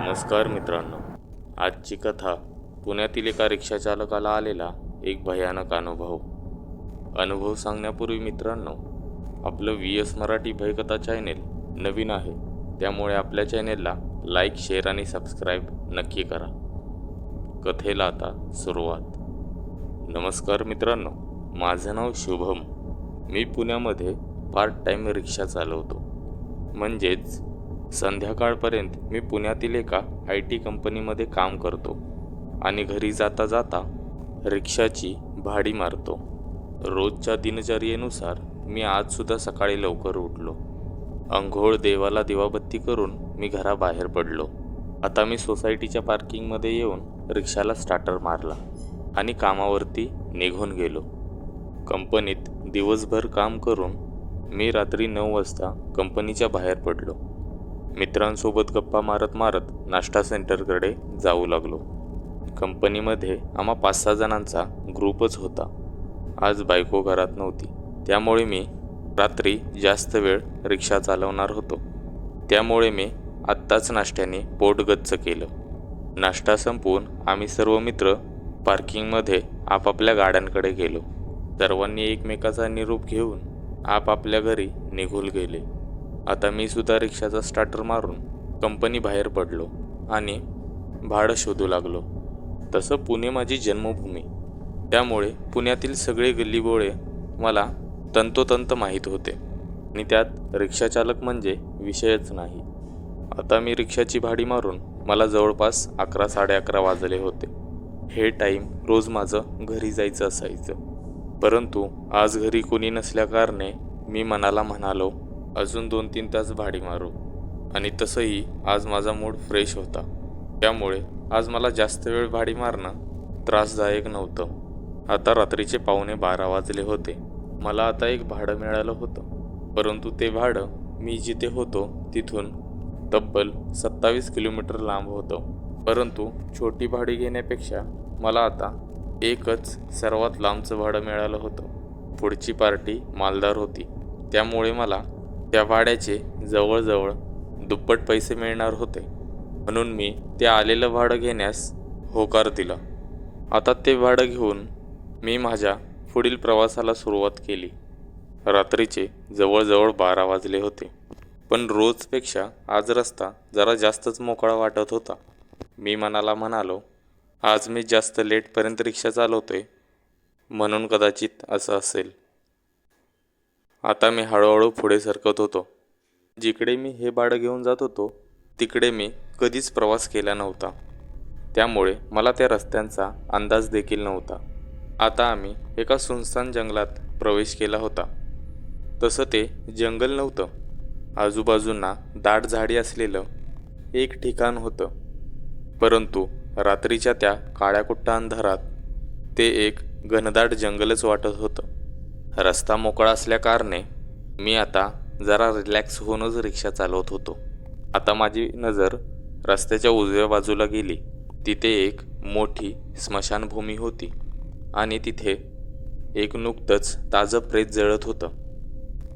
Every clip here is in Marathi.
नमस्कार मित्रांनो आजची कथा पुण्यातील एका रिक्षाचालकाला आलेला एक भयानक अनुभव. अनुभव सांगण्यापूर्वी मित्रांनो आपलं व्ही एस मराठी भयकथा चॅनेल नवीन आहे त्यामुळे आपल्या चॅनेलला लाईक शेअर आणि सबस्क्राईब नक्की करा. कथेला आता सुरुवात. नमस्कार मित्रांनो माझं नाव शुभम. मी पुण्यामध्ये पार्ट टाईम रिक्षा चालवतो. म्हणजेच संध्याकाळपर्यंत मी पुण्यातील एका आय टी कंपनीमध्ये काम करतो आणि घरी जाता जाता रिक्षाची भाडी मारतो. रोजच्या दिनचर्येनुसार मी आजसुद्धा सकाळी लवकर उठलो. अंघोळ देवाला दिवाबत्ती करून मी घराबाहेर पडलो. आता मी सोसायटीच्या पार्किंगमध्ये येऊन रिक्षाला स्टार्टर मारला आणि कामावरती निघून गेलो. कंपनीत दिवसभर काम करून मी रात्री नऊ वाजता कंपनीच्या बाहेर पडलो. मित्रांसोबत गप्पा मारत मारत नाश्ता सेंटरकडे जाऊ लागलो. कंपनीमध्ये आम्हा पाच सहा जणांचा ग्रुपच होता. आज बायको घरात नव्हती. त्यामुळे मी रात्री जास्त वेळ रिक्षा चालवणार होतो. त्यामुळे मी आत्ताच नाश्त्याने पोटगच्च केलं. नाश्ता संपवून आम्ही सर्व मित्र पार्किंगमध्ये आपापल्या गाड्यांकडे गेलो. सर्वांनी एकमेकाचा निरोप घेऊन आपापल्या घरी निघून गेले. आता मी सुद्धा रिक्षाचा स्टार्टर मारून कंपनी बाहेर पडलो आणि भाडं शोधू लागलो. तसं पुणे माझी जन्मभूमी. त्यामुळे पुण्यातील सगळे गल्लीबोळे मला तंतोतंत माहीत होते. आणि त्यात रिक्षाचालक म्हणजे विषयच नाही. आता मी रिक्षाची भाडी मारून मला जवळपास अकरा साडे अकरा वाजले होते. हे टाईम रोज माझं घरी जायचं असायचं. परंतु आज घरी कोणी नसल्याकारणे मी मनाला म्हणालो अजून दोन तीन तास भाडी मारू. आणि तसंही आज माझा मूड फ्रेश होता. त्यामुळे आज मला जास्त वेळ भाडी मारणं त्रासदायक नव्हतं. आता रात्रीचे पावणे बारा वाजले होते. मला आता एक भाडं मिळालं होतं. परंतु ते भाडं मी जिथे होतो तिथून तब्बल सत्तावीस किलोमीटर लांब होतं. परंतु छोटी भाडी घेण्यापेक्षा मला आता एकच सर्वात लांबचं भाडं मिळालं होतं. पुढची पार्टी मालदार होती. त्यामुळे मला त्या भाड्याचे जवळजवळ दुप्पट पैसे मिळणार होते. म्हणून मी ते आलेलं भाडं घेण्यास होकार दिला. आता ते भाडं घेऊन मी माझ्या पुढील प्रवासाला सुरुवात केली. रात्रीचे जवळजवळ बारा वाजले होते. पण रोजपेक्षा आज रस्ता जरा जास्तच मोकळा वाटत होता. मी मनाला म्हणालो आज मी जास्त लेटपर्यंत रिक्षा चालवतोय. म्हणून कदाचित असं असेल. आता मी हळूहळू पुढे सरकत होतो. जिकडे मी हे भाडं घेऊन जात होतो तिकडे मी कधीच प्रवास केला नव्हता. त्यामुळे मला त्या रस्त्यांचा अंदाज देखील नव्हता. आता आम्ही एका सुनसान जंगलात प्रवेश केला होता. तसं ते जंगल नव्हतं. आजूबाजूंना दाट झाडी असलेलं एक ठिकाण होतं. परंतु रात्रीच्या त्या काळ्याकुट्टा अंधारात ते एक घनदाट जंगलच वाटत होतं. रस्ता मोकळा असल्याकारणे मी आता जरा रिलॅक्स होऊनच रिक्षा चालवत होतो. आता माझी नजर रस्त्याच्या उजव्या बाजूला गेली. तिथे एक मोठी स्मशानभूमी होती आणि तिथे एक नुकतंच ताजं प्रेत जळत होतं.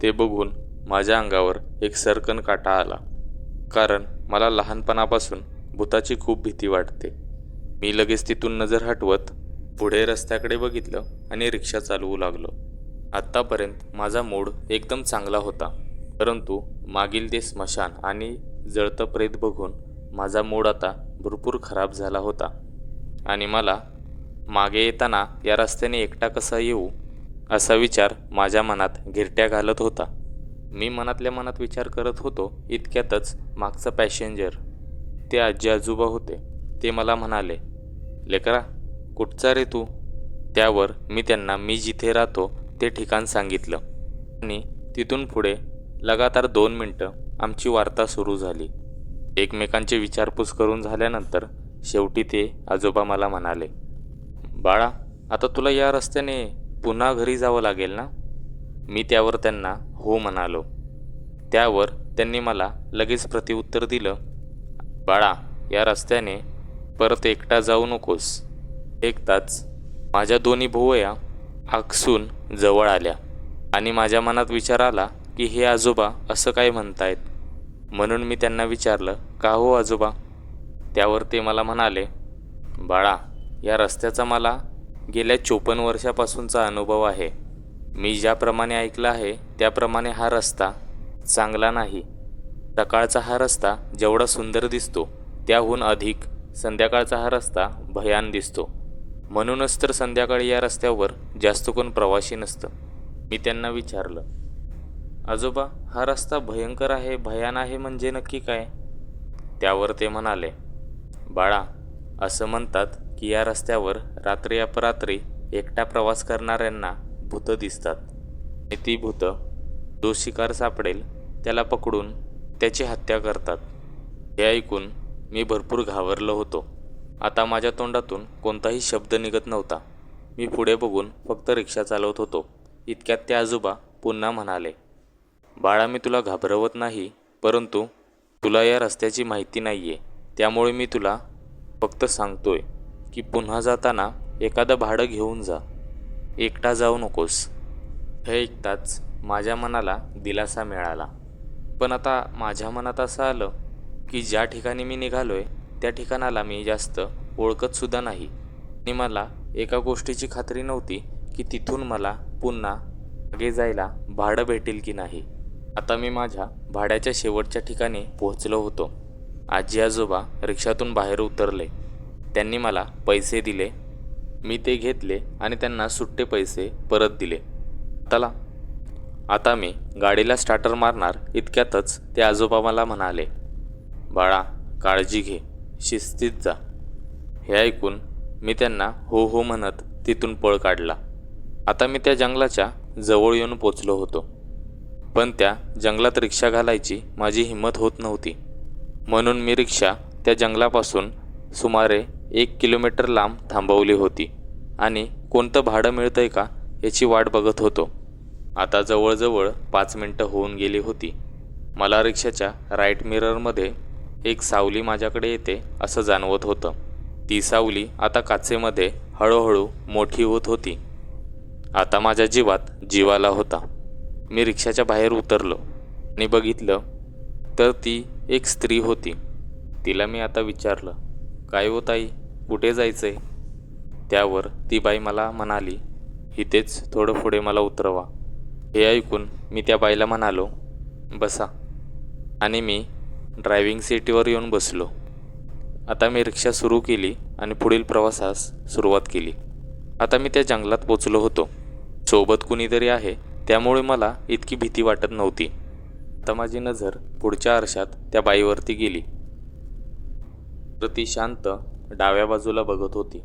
ते बघून माझ्या अंगावर एक सरकन काटा आला. कारण मला लहानपणापासून भूताची खूप भीती वाटते. मी लगेच तिथून नजर हटवत पुढे रस्त्याकडे बघितलं आणि रिक्षा चालवू लागलो. आत्तापर्यंत माझा मूड एकदम चांगला होता. परंतु मागील ते स्मशान आणि जळतं प्रेत बघून माझा मूड आता भरपूर खराब झाला होता. आणि मला मागे येताना या रस्त्याने एकटा कसा येऊ असा विचार माझ्या मनात गिरट्या घालत होता. मी मनातल्या मनात विचार करत होतो इतक्यातच मागचा पॅसेंजर ते आजी आजोबा होते ते मला म्हणाले लेकरा कुठचा रे तू? त्यावर मी त्यांना मी जिथे राहतो ते ठिकाण सांगितलं. आणि तिथून पुढे लगातार दोन मिनटं आमची वार्ता सुरू झाली. एकमेकांची विचारपूस करून झाल्यानंतर शेवटी ते आजोबा मला म्हणाले बाळा आता तुला या रस्त्याने पुन्हा घरी जावं लागेल ना? मी त्यावर त्यांना हो म्हणालो. त्यावर त्यांनी मला लगेच प्रतिउत्तर दिलं बाळा या रस्त्याने परत एकटा जाऊ नकोस. एकताच माझ्या दोन्ही भुवया आकसून जवळ आल्या आणि माझ्या मनात विचार आला की हे आजोबा असं काय म्हणतायत? म्हणून मी त्यांना विचारलं का हो आजोबा? त्यावर ते मला म्हणाले बाळा या रस्त्याचा मला गेल्या चोपन्न वर्षापासूनचा अनुभव आहे. मी ज्याप्रमाणे ऐकलं आहे त्याप्रमाणे हा रस्ता चांगला नाही. सकाळचा हा रस्ता जेवढा सुंदर दिसतो त्याहून अधिक संध्याकाळचा हा रस्ता भयान दिसतो. म्हणूनच तर संध्याकाळी या रस्त्यावर जास्त कोण प्रवासी नसतं. मी त्यांना विचारलं आजोबा हा रस्ता भयंकर आहे भयान आहे म्हणजे नक्की काय? त्यावर ते म्हणाले बाळा असं म्हणतात की या रस्त्यावर रात्री अपरात्री एकटा प्रवास करणाऱ्यांना भूतं दिसतात. आणि ती भूतं जो शिकार सापडेल त्याला पकडून त्याची हत्या करतात. हे ऐकून मी भरपूर घाबरलो होतो. आता माझ्या तोंडातून कोणताही शब्द निघत नव्हता. मी पुढे बघून फक्त रिक्षा चालवत होतो. इतक्यात ते आजोबा पुन्हा म्हणाले बाळा मी तुला घाबरवत नाही परंतु तुला या रस्त्याची माहिती नाही आहे त्यामुळे मी तुला फक्त सांगतोय की पुन्हा जाताना एखादं भाडं घेऊन जा. एकटा जाऊ नकोस. हे ऐकताच माझ्या मनाला दिलासा मिळाला. पण आता माझ्या मनात असं आलं की ज्या ठिकाणी मी निघालो आहे त्या ठिकाणाला मी जास्त ओळखतसुद्धा नाही. आणि मला एका गोष्टीची खात्री नव्हती की तिथून मला पुन्हा मागे जायला भाडं भेटेल की नाही. आता मी माझ्या भाड्याच्या शेवटच्या ठिकाणी पोहोचलो होतो. आजी आजोबा रिक्षातून बाहेर उतरले. त्यांनी मला पैसे दिले. मी ते घेतले आणि त्यांना सुट्टे पैसे परत दिले. चला. आता मी गाडीला स्टार्टर मारणार इतक्यातच ते आजोबा मला म्हणाले. बाळा काळजी घे. शिस्तीत जा. हे ऐकून मी त्यांना हो हो म्हणत तिथून पळ काढला. आता मी त्या जंगलाच्या जवळ येऊन पोचलो होतो. पण त्या जंगलात रिक्षा घालायची माझी हिंमत होत नव्हती. म्हणून मी रिक्षा त्या जंगलापासून सुमारे एक किलोमीटर लांब थांबवली होती. आणि कोणतं भाडं मिळतंय का याची वाट बघत होतो. आता जवळजवळ पाच मिनटं होऊन गेली होती. मला रिक्षाच्या राईट मिररमध्ये एक सावली माझ्याकडे येते असं जाणवत होतं. ती सावली आता काचेमध्ये हळूहळू मोठी होत होती. आता माझ्या जीवात जीवाला होता. मी रिक्षाच्या बाहेर उतरलो आणि बघितलं तर ती एक स्त्री होती. तिला मी आता विचारलं काय हो ताई कुठे जायचंय? त्यावर ती बाई मला म्हणाली इथेच थोडं पुढे मला उतरवा. हे ऐकून मी त्या बाईला म्हणालो बसा. आणि मी ड्रायव्हिंग सीटवर येऊन बसलो. आता मी रिक्षा सुरू केली आणि पुढील प्रवासास सुरुवात केली. आता मी त्या जंगलात पोचलो होतो. सोबत कुणीतरी आहे त्यामुळे मला इतकी भीती वाटत नव्हती. आता माझी नजर पुढच्या आरशात त्या बाईवरती गेली. तर ती शांत डाव्या बाजूला बघत होती.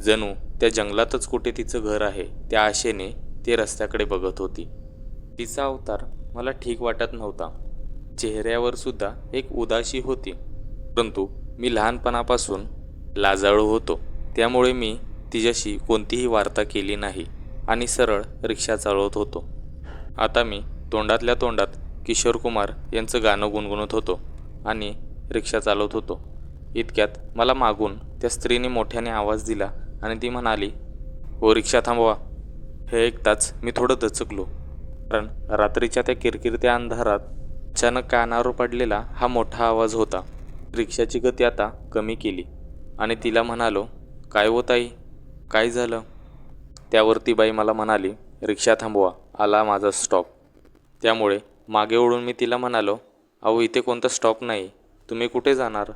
जणू त्या जंगलातच कुठे तिचं घर आहे त्या आशेने ती रस्त्याकडे बघत होती. तिचा अवतार मला ठीक वाटत नव्हता. चेहऱ्यावर सुद्धा एक उदासी होती. परंतु मी लहानपणापासून लाजाळू होतो. त्यामुळे मी तिच्याशी कोणतीही वार्ता केली नाही आणि सरळ रिक्षा चालवत होतो. आता मी तोंडातल्या तोंडात किशोर कुमार यांचं गाणं गुणगुणत होतो आणि रिक्षा चालवत होतो. इतक्यात मला मागून त्या स्त्रीने मोठ्याने आवाज दिला आणि ती म्हणाली हो रिक्षा थांबवा. हे ऐकताच मी थोडं दचकलो. कारण रात्रीच्या त्या किरकिरत्या अंधारात अचानक कानावर पडलेला हा मोठा आवाज होता. रिक्षाची गती आता कमी केली आणि तिला म्हणालो काय होत आई काय झालं? त्यावर ती बाई मला म्हणाली रिक्षा थांबवा आला माझा स्टॉप. त्यामुळे मागे ओढून मी तिला म्हणालो अहो इथे कोणता स्टॉप नाही. तुम्ही कुठे जाणार?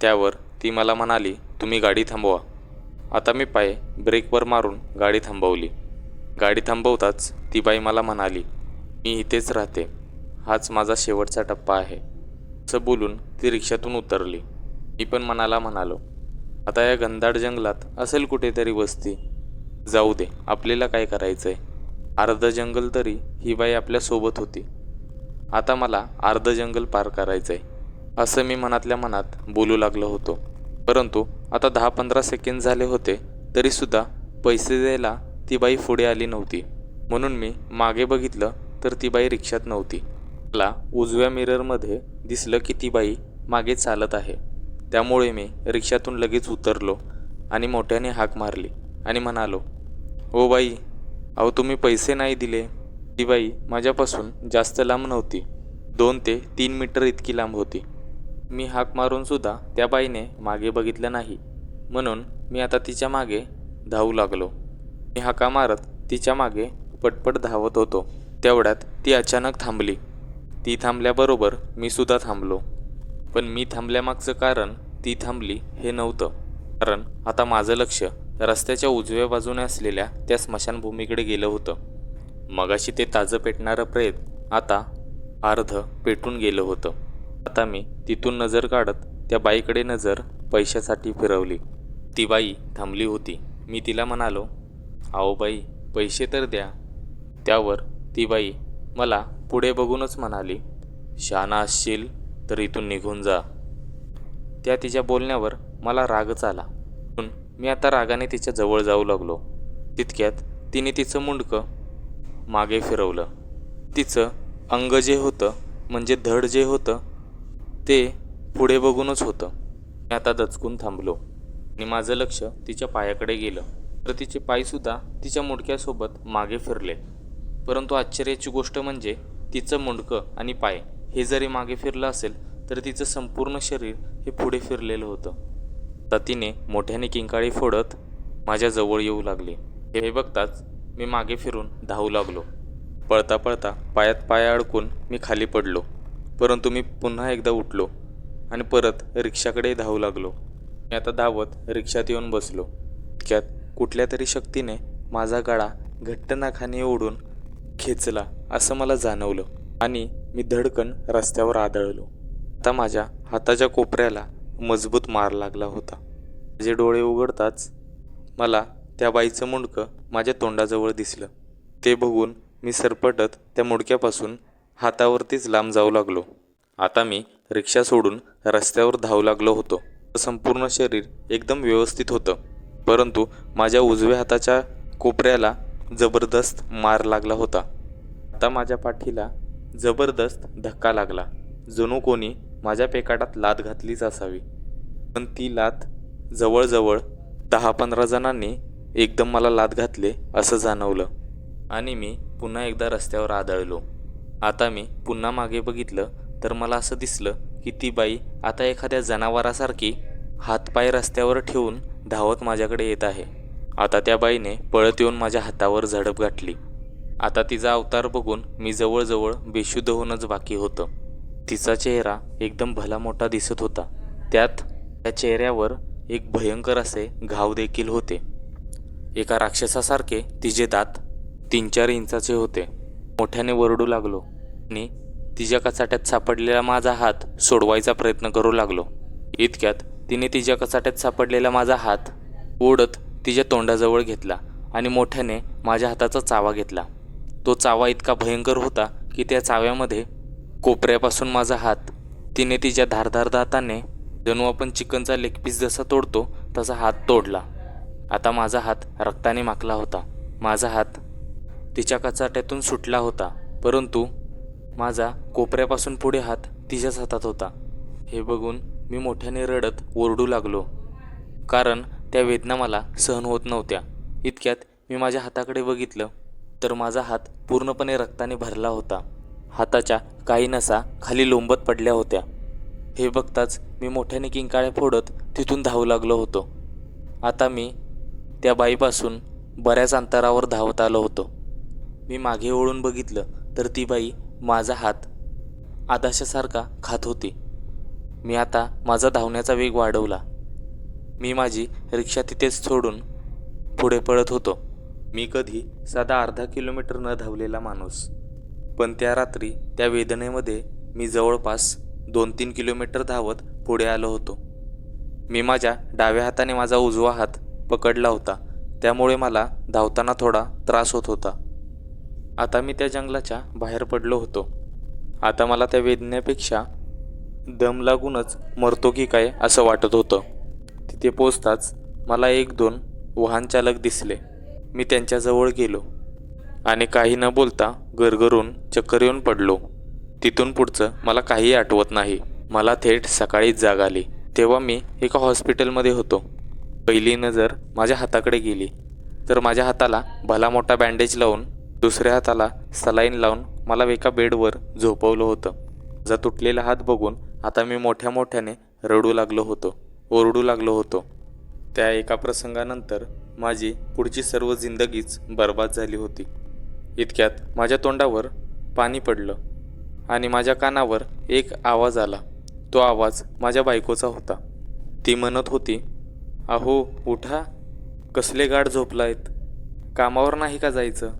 त्यावर ती मला म्हणाली तुम्ही गाडी थांबवा. आता मी पाय ब्रेकवर मारून गाडी थांबवली. गाडी थांबवताच ती बाई मला म्हणाली मी इथेच राहते. हाच माझा शेवटचा टप्पा आहे. असं बोलून ती रिक्षातून उतरली. मी पण मनाला म्हणालो आता या घनदाट जंगलात असेल कुठेतरी वस्ती. जाऊ दे आपल्याला काय करायचं आहे अर्ध जंगल तरी ही बाई आपल्यासोबत होती. आता मला अर्ध जंगल पार करायचं आहे असं मी मनातल्या मनात बोलू लागलो होतो. परंतु आता दहा पंधरा सेकंड झाले होते तरीसुद्धा पैसे द्यायला ती बाई पुढे आली नव्हती. म्हणून मी मागे बघितलं तर ती बाई रिक्षात नव्हती. मला उजव्या मिररमध्ये दिसलं की ती बाई मागे चालत आहे. त्यामुळे मी रिक्षातून लगेच उतरलो आणि मोठ्याने हाक मारली आणि म्हणालो ओ बाई अहो तुम्ही पैसे नाही दिले. ती बाई माझ्यापासून जास्त लांब नव्हती. दोन ते तीन मीटर इतकी लांब होती. मी हाक मारूनसुद्धा त्या बाईने मागे बघितलं नाही. म्हणून मी आता तिच्यामागे धावू लागलो. मी हाका मारत तिच्यामागे पटपट धावत होतो. तेवढ्यात ती अचानक थांबली. ती थांबल्याबरोबर मी सुद्धा थांबलो. पण मी थांबल्यामागचं कारण ती थांबली हे नव्हतं. कारण आता माझं लक्ष रस्त्याच्या उजव्या बाजूने असलेल्या त्या स्मशानभूमीकडे गेलं होतं. मगाशी ते ताजं पेटणारं प्रेत आता अर्ध पेटून गेलं होतं. आता मी तिथून नजर काढत त्या बाईकडे नजर पैशासाठी फिरवली. ती बाई थांबली होती. मी तिला म्हणालो आओ बाई पैसे तर द्या. त्यावर ती बाई मला पुढे बघूनच म्हणाली शाना असशील तर इथून निघून जा. त्या तिच्या बोलण्यावर मला रागच आला. पण मी आता रागाने तिच्या जवळ जाऊ लागलो. तितक्यात तिने तिचं मुंडकं मागे फिरवलं. तिचं अंग जे होतं म्हणजे धड जे होतं ते पुढे बघूनच होतं. मी आता दचकून थांबलो आणि माझं लक्ष तिच्या पायाकडे गेलं. तर तिचे पायसुद्धा तिच्या मुंडक्यासोबत मागे फिरले. परंतु आश्चर्याची गोष्ट म्हणजे तिचं मुंडकं आणि पाय हे जरी मागे फिरलं असेल तर तिचं संपूर्ण शरीर हे पुढे फिरलेलं होतं. आता तिने मोठ्याने किंकाळी फोडत माझ्याजवळ येऊ लागली. हे बघताच मी मागे फिरून धावू लागलो. पळता पळता पायात पाय अडकून मी खाली पडलो. परंतु मी पुन्हा एकदा उठलो आणि परत रिक्षाकडे धावू लागलो. मी आता धावत रिक्षात येऊन बसलो. त्यात कुठल्या तरी शक्तीने माझा गळा घट्ट नाखाने ओढून खेचला असं मला जाणवलं आणि मी धडकन रस्त्यावर आदळलो. आता माझ्या हाताच्या कोपऱ्याला मजबूत मार लागला होता. माझे डोळे उघडताच मला त्या बाईचं मुंडकं माझ्या तोंडाजवळ दिसलं. ते बघून मी सरपटत त्या मुडक्यापासून हातावरतीच लांब जाऊ लागलो. आता मी रिक्षा सोडून रस्त्यावर धावू लागलो होतो. संपूर्ण शरीर एकदम व्यवस्थित होतं. परंतु माझ्या उजव्या हाताच्या कोपऱ्याला जबरदस्त मार लागला होता. आता माझ्या पाठीला जबरदस्त धक्का लागला. जणू कोणी माझ्या पेकाटात लात घातलीच असावी. पण ती लात जवळजवळ दहा पंधरा जणांनी एकदम मला लात घातले असं जाणवलं. आणि मी पुन्हा एकदा रस्त्यावर आदळलो. आता मी पुन्हा मागे बघितलं तर मला असं दिसलं की ती बाई आता एखाद्या जनावरासारखी हातपाय रस्त्यावर ठेवून धावत माझ्याकडे येत आहे. आता त्या बाईने पळत येऊन माझ्या हातावर झडप गाठली आता तिचा अवतार बघून मी जवळजवळ बेशुद्ध होणंच बाकी होतं. तिचा चेहरा एकदम भला मोठा दिसत होता. त्यात त्या चेहऱ्यावर एक भयंकर असे घाव देखील होते. एका राक्षसासारखे तिचे दात तीन चार इंचाचे होते. मोठ्याने वरडू लागलो आणि तिच्या कचाट्यात सापडलेला माझा हात सोडवायचा प्रयत्न करू लागलो. इतक्यात तिने तिच्या कचाट्यात सापडलेला माझा हात ओढत तिच्या तोंडाजवळ घेतला आणि मोठ्याने माझ्या हाताचा चावा घेतला. तो चावा इतका भयंकर होता की त्या चाव्यामध्ये कोपऱ्यापासून माझा हात तिने तिच्या धारधार दाताने जणू आपण चिकनचा लेग पीस जसा तोडतो तसा हात तोडला. आता माझा हात रक्ताने माखला होता. माझा हात तिच्या कचाट्यातून सुटला होता परंतु माझा कोपऱ्यापासून पुढे हात तिच्याच हातात होता. हे बघून मी मोठ्याने रडत ओरडू लागलो. कारण त्या वेदना मला सहन होत नव्हत्या. इतक्यात मी माझ्या हाताकडे बघितलं तर माझा हात पूर्णपणे रक्ताने भरला होता. हाताच्या काही नसा खाली लोंबत पडल्या होत्या. हे बघताच मी मोठ्याने किंकाळ्या फोडत तिथून धावू लागलो होतो. आता मी त्या बाईपासून बऱ्याच अंतरावर धावत आलो होतो. मी मागे ओळून बघितलं तर ती बाई माझा हात आदाशासारखा खात होती. मी आता माझा धावण्याचा वेग वाढवला. मी माझी रिक्षा तिथेच सोडून पुढे पळत होतो. मी कधी साधा अर्धा किलोमीटर न धावलेला माणूस. पण त्या रात्री त्या वेदनेमध्ये मी जवळपास दोन तीन किलोमीटर धावत पुढे आलो होतो. मी माझ्या डाव्या हाताने माझा उजवा हात पकडला होता. त्यामुळे मला धावताना थोडा त्रास होत होता. आता मी त्या जंगलाच्या बाहेर पडलो होतो. आता मला त्या वेदनेपेक्षा दम लागूनच मरतो की काय असं वाटत होतं. तिथे पोचताच मला एक दोन वाहनचालक दिसले. मी त्यांच्याजवळ गेलो आणि काही न बोलता गरगरून चक्कर येऊन पडलो. तिथून पुढचं मला काही आठवत नाही. मला थेट सकाळीच जाग आली. तेव्हा मी एका हॉस्पिटलमध्ये होतो. पहिली नजर माझ्या हाताकडे गेली. तर माझ्या हाताला भला मोठा बँडेज लावून दुसऱ्या हाताला सलाईन लावून मला एका बेडवर झोपवलं होतं. माझा तुटलेला हात बघून आता मी मोठ्या मोठ्याने रडू लागलो होतो. ओरडू लागलो होतो. त्या एका प्रसंगानंतर माझी पुढची सर्व जिंदगीच बर्बाद झाली होती. इतक्यात माझ्या तोंडावर पाणी पडलं आणि माझ्या कानावर एक आवाज आला. तो आवाज माझ्या बायकोचा होता. ती म्हणत होती अहो उठा. कसले गाढ झोपलायत? कामावर नाही का जायचं?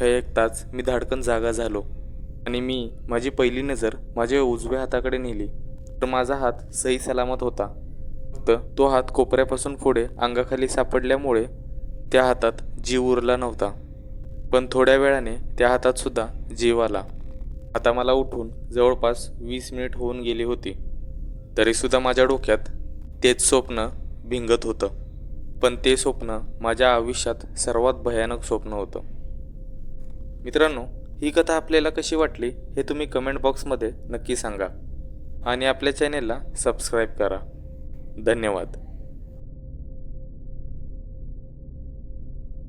हे ऐकताच मी धाडकन जागा झालो आणि मी माझी पहिली नजर माझ्या उजव्या हाताकडे नेली. तर माझा हात सही सलामत होता. फक्त तो हात कोपऱ्यापासून पुढे अंगाखाली सापडल्यामुळे त्या हातात जीव उरला नव्हता. पण थोड्या वेळाने त्या हातात सुद्धा जीव आला. आता मला उठून जवळपास वीस मिनिट होऊन गेली होती. तरीसुद्धा माझ्या डोक्यात तेच स्वप्न भिंगत होतं. पण ते स्वप्न माझ्या आयुष्यात सर्वात भयानक स्वप्न होतं. मित्रांनो ही कथा आपल्याला कशी वाटली हे तुम्ही कमेंट बॉक्समध्ये नक्की सांगा. आणि आपल्या चॅनेलला सबस्क्राईब करा. धन्यवाद